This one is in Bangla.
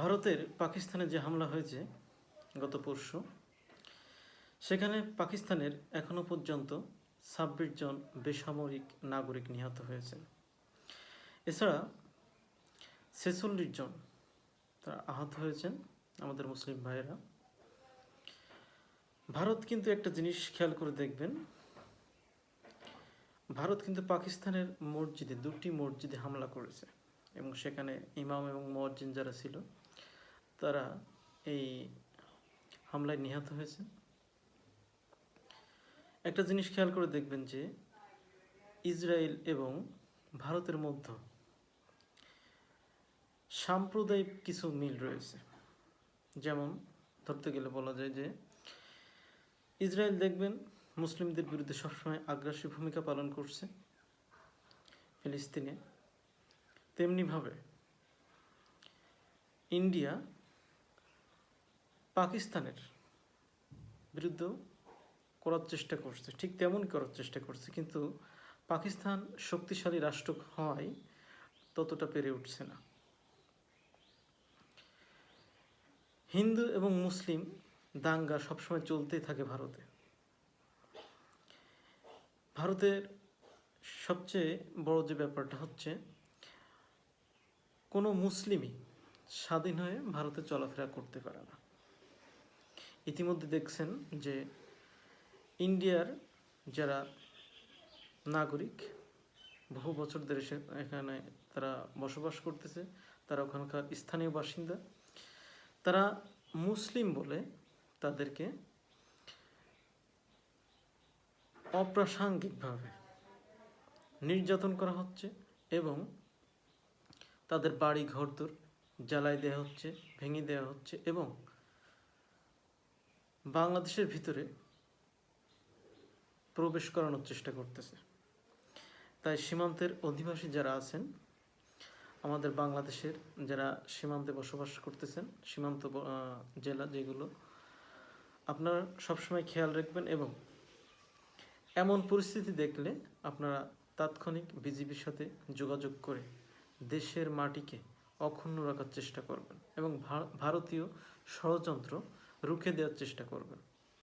ভারতের পাকিস্তানে যে হামলা হয়েছে গত পরশু, সেখানে পাকিস্তানের এখনও পর্যন্ত ছাব্বিশ জন বেসামরিক নাগরিক নিহত হয়েছে এছাড়া ছেচল্লিশ জন তারা আহত হয়েছেন, আমাদের মুসলিম ভাইয়েরা। ভারত কিন্তু একটা জিনিস খেয়াল করে দেখবেন, ভারত কিন্তু পাকিস্তানের মসজিদে, দুটি মসজিদে হামলা করেছে। এবং সেখানে ইমাম এবং মজ্জিন যারা ছিল, তারা এই হামলায় নিহত হয়েছে। একটা জিনিস খেয়াল করে দেখবেন যে, ইসরায়েল এবং ভারতের মধ্যে সাম্প্রদায়িক কিছু মিল রয়েছে। যেমন ধরতে গেলে বলা যায় যে, ইসরায়েল দেখবেন মুসলিমদের বিরুদ্ধে সবসময় আগ্রাসী ভূমিকা পালন করছে ফিলিস্তিনে। তেমনিভাবে ইন্ডিয়া পাকিস্তানের বিরুদ্ধেও করার চেষ্টা করছে, ঠিক তেমনই করার চেষ্টা করছে, কিন্তু পাকিস্তান শক্তিশালী রাষ্ট্র হওয়ায় ততটা পেরে উঠছে না। হিন্দু এবং মুসলিম দাঙ্গা সবসময় চলতেই থাকে ভারতে। ভারতের সবচেয়ে বড় যে ব্যাপারটা হচ্ছে কোনো মুসলিমই স্বাধীন হয়ে ভারতে চলাফেরা করতে পারে না। ইতিমধ্যে দেখছেন যে ইন্ডিয়ার যারা নাগরিক, বহু বছর ধরে এখানে তারা বসবাস করতেছে, তারা ওখানকার স্থানীয় বাসিন্দা। তারা মুসলিম বলে তাদেরকে অপ্রাসঙ্গিকভাবে নির্যাতন করা হচ্ছে এবং তাদের বাড়ি ঘরদোর জ্বালাই দেওয়া হচ্ছে, ভেঙে দেওয়া হচ্ছে এবং বাংলাদেশের ভিতরে প্রবেশ করানোর চেষ্টা করতেছে। তাই সীমান্তের অধিবাসী যারা আছেন, আমাদের বাংলাদেশের যারা সীমান্তে বসবাস করতেছেন, সীমান্ত জেলা যেগুলো, আপনারা সবসময় খেয়াল রাখবেন এবং এমন পরিস্থিতি দেখলে আপনারা তাৎক্ষণিক বিজিবির সাথে যোগাযোগ করে দেশের মাটিকে অক্ষুণ্ণ রাখার চেষ্টা করবেন এবং ভারতীয় ষড়যন্ত্র রুখে দেওয়ার চেষ্টা করবেন।